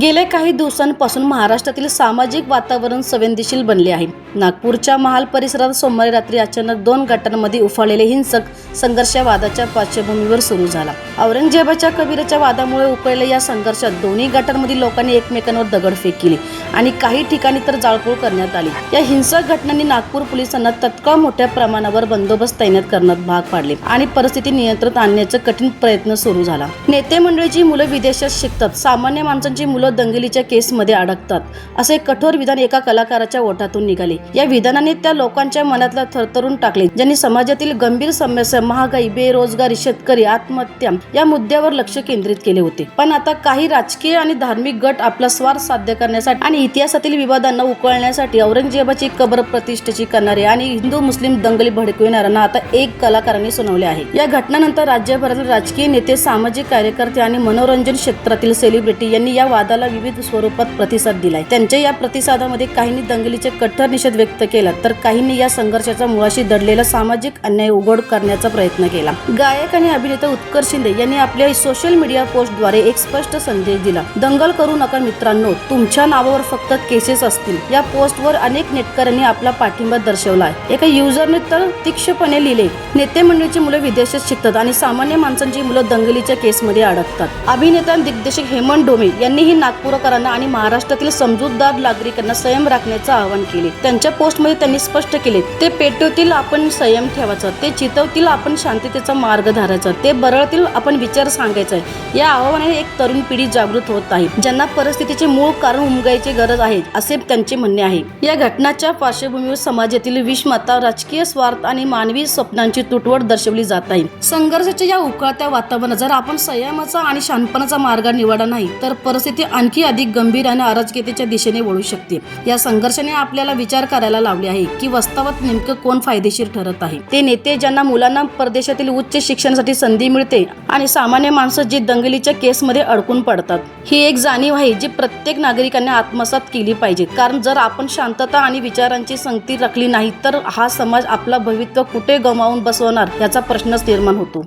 गेल्या काही दिवसांपासून महाराष्ट्रातील सामाजिक वातावरण संवेदनशील बनले आहे. नागपूरच्या महाल परिसरात सोमवारी रात्री अचानक दोन गटांमध्ये उफाळलेले हिंसक संघर्ष वादाच्या पार्श्वभूमीवर सुरू झाला. औरंगजेबाच्या कबीराच्या वादामुळे उकळलेल्या या संघर्षात दोन्ही गटांमधील लोकांनी एकमेकांवर दगडफेक केली आणि काही ठिकाणी तर जाळपोळ करण्यात आली. या हिंसक घटनांनी नागपूर पोलिसांना तत्काळ मोठ्या प्रमाणावर बंदोबस्त तैनात करण्यात भाग पाडले आणि परिस्थिती नियंत्रणात आणण्याचा कठीण प्रयत्न सुरू झाला. नेते मंडळीची मुलं विदेशात शिकतात. सामान्य माणसांची मुलं दंगलीच्या केसमध्ये अडकतात. असे कठोर विधान एका कलाकाराच्या ओठातून निघाले. या विधानाने त्या लोकांच्या मनातला थरथरून टाकले ज्यांनी समाजातील गंभीर समस्या महागाई बेरोजगारी शेतकरी आत्महत्या या मुद्द्यावर लक्ष केंद्रित केले होते. पण आता काही राजकीय आणि धार्मिक गट आपला स्वार्थ साध्य करण्यासाठी आणि इतिहासातील विवादांना उकळण्यासाठी औरंगजेबाची कबर प्रतिष्ठेची करणारे आणि हिंदू मुस्लिम दंगली भडकविणाऱ्यांना आता एक कलाकाराने सुनावले आहे. या घटनानंतर राज्यभरातील राजकीय नेते सामाजिक कार्यकर्ते आणि मनोरंजन क्षेत्रातील सेलिब्रिटी यांनी या वादाला विविध स्वरूपात प्रतिसाद दिलाय. त्यांच्या या प्रतिसादामध्ये काहींनी दंगलीचे कट्टर निषेध व्यक्त केला तर काहींनी या संघर्षाच्या मुळाशी दडलेला सामाजिक अन्याय उघड करण्याचा प्रयत्न केला. गायक आणि अभिनेता उत्कर्ष शिंदे यांनी आपल्या सोशल मीडिया पोस्टद्वारे एक स्पष्ट संदेश दिला दंगल करू नका मित्रांनो तुमच्या नावावर फक्त केसेस असतील. या पोस्टवर अनेक नेटकऱ्यांनी आपला पाठिंबा दर्शवला आहे एका युजरने तर तीक्षपणे लिहिले नेते मंडळीची मुलं विदेशात शिकतात आणि सामान्य माणसांची मुलं दंगलीच्या केसमध्ये अडकतात. अभिनेता दिग्दर्शक हेमंत डोमे यांनीही नागपूरकरांना आणि महाराष्ट्रातील समजूतदार नागरिकांना संयम राखण्याचं आवाहन केले. त्यांच्या पोस्टमध्ये त्यांनी स्पष्ट केले ते पेटवतील आपण संयम ठेवायचा. ते चितवतील आपण शांततेचा मार्ग धरायचा. ते बरळतील आपण विचार सांगायचा आहे. या आव्हानाने एक तरुण पिढी जागृत होत आहे ज्यांना परिस्थितीचे मूळ कारण उमगायची गरज आहे असे त्यांचे म्हणणे आहे. या घटनाच्या पार्श्वभूमीवर समाजातील विषमता राजकीय स्वार्थ आणि मानवी स्वप्नांची तुटवड दर्शवली जात आहे. संघर्षाच्या या उकळत्या वातावरणात जर आपण संयमाचा आणि शांतपणाचा मार्ग निवडला नाही तर परिस्थिती आणखी अधिक गंभीर आणि अराजकतेच्या दिशेने वळू शकते. या संघर्षाने आपल्याला विचार करायला लावले आहे की वास्तवात नेमकं कोण फायदेशीर ठरत आहे? ते नेते ज्यांना मुलांना परदेशातील उच्च शिक्षणासाठी संधी मिळते आणि सामान्य माणसं जी दंगलीच्या केसमध्ये अडकून पडतात ही एक जाणीव आहे जी प्रत्येक नागरिकांनी आत्मसात केली पाहिजे. कारण जर आपण शांतता आणि विचारांची संगती राखली नाही तर हा समाज आपला भवित्व कुठे गमावून बसवणार याचा प्रश्नच निर्माण होतो.